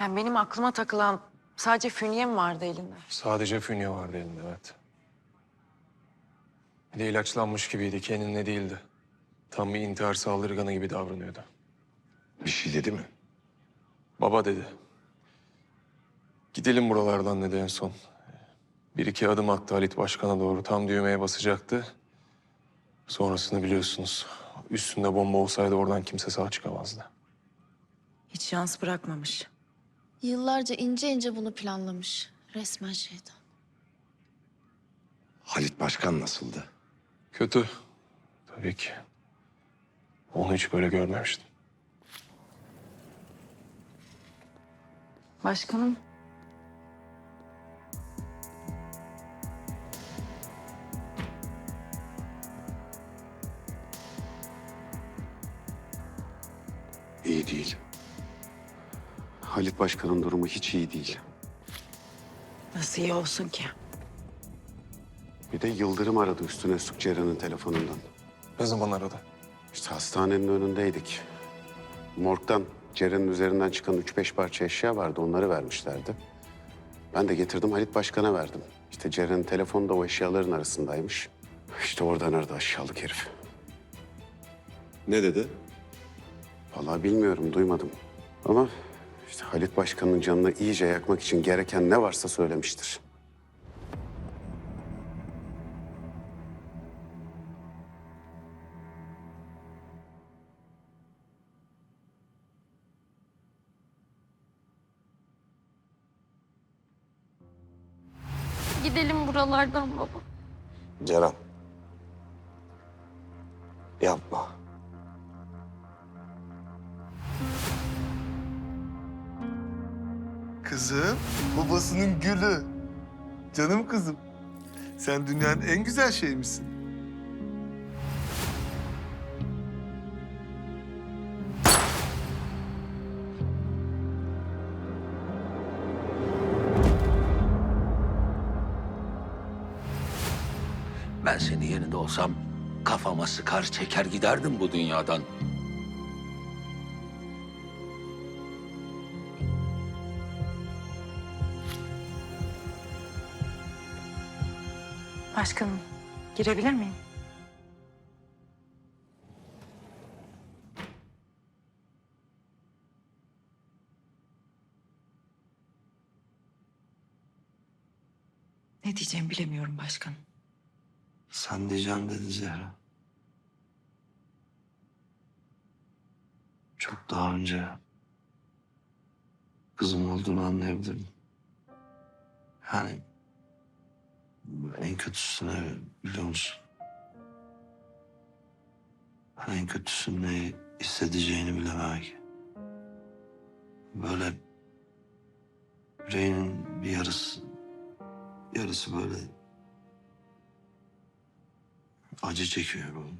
Yani benim aklıma takılan sadece fünye mi vardı elinde? Sadece fünye vardı elinde evet. Bir de ilaçlanmış gibiydi, kendinde değildi. Tam bir intihar saldırganı gibi davranıyordu. Bir şey dedi mi? Baba dedi. Gidelim buralardan dedi en son. Bir iki adım attı Halit Başkan'a doğru. Tam düğmeye basacaktı. Sonrasını biliyorsunuz. Üstünde bomba olsaydı oradan kimse sağ çıkamazdı. Hiç şans bırakmamış. Yıllarca ince ince bunu planlamış. Resmen şeytan. Halit Başkan nasıldı? Kötü. Tabii ki. Onu hiç böyle görmemiştim. Başkanım. İyi değil. Halit Başkan'ın durumu hiç iyi değil. Nasıl iyi olsun ki? Bir de Yıldırım aradı üstüne üstlük Ceren'in telefonundan. Ne zaman aradı? İşte hastanenin önündeydik. Morgdan Ceren'in üzerinden çıkan üç beş parça eşya vardı. Onları vermişlerdi. Ben de getirdim Halit Başkan'a verdim. İşte Ceren'in telefonu da o eşyaların arasındaymış. İşte oradan aradı aşağılık herif. Ne dedi? Vallahi bilmiyorum, duymadım. Ama işte Halit Başkan'ın canını iyice yakmak için gereken ne varsa söylemiştir. Gidelim buralardan baba. Ceren. Yapma. Kızım, babasının gülü. Canım kızım. Sen dünyanın en güzel şeymişsin. Ben senin yerinde olsam kafama sıkar çeker giderdim bu dünyadan. Başkanım, girebilir miyim? Ne diyeceğimi bilemiyorum başkanım. Sen diyeceğim dedi Zehra. Çok daha önce kızım olduğunu anlayabilirim. Yani en kötüsüne biliyor musun? En kötüsünün ne hissedeceğini bilememek. Böyle yüreğinin bir yarısı, yarısı böyle acı çekiyor böyle.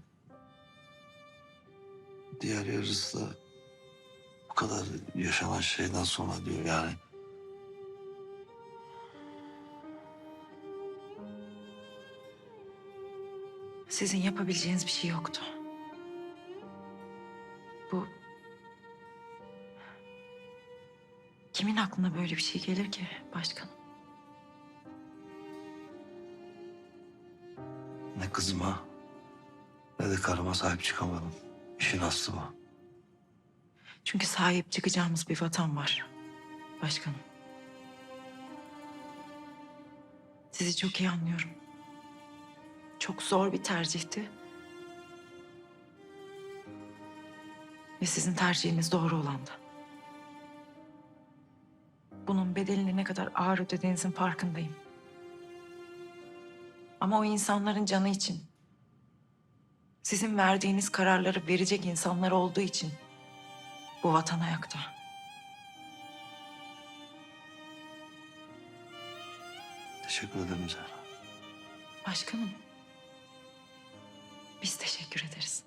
Diğer yarısı da bu kadar yaşanan şeyden sonra diyor yani. Sizin yapabileceğiniz bir şey yoktu. Bu... Kimin aklına böyle bir şey gelir ki başkanım? Ne kızıma ne de karıma sahip çıkamadım. İşin aslı bu. Çünkü sahip çıkacağımız bir vatan var başkanım. Sizi çok iyi anlıyorum. Çok zor bir tercihti. Ve sizin tercihiniz doğru olandı. Bunun bedelini ne kadar ağır ödediğinizin farkındayım. Ama o insanların canı için, sizin verdiğiniz kararları verecek insanlar olduğu için bu vatan ayakta. Teşekkür ederim Zehra. Başkanım, teşekkür ederiz.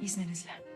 İzninizle.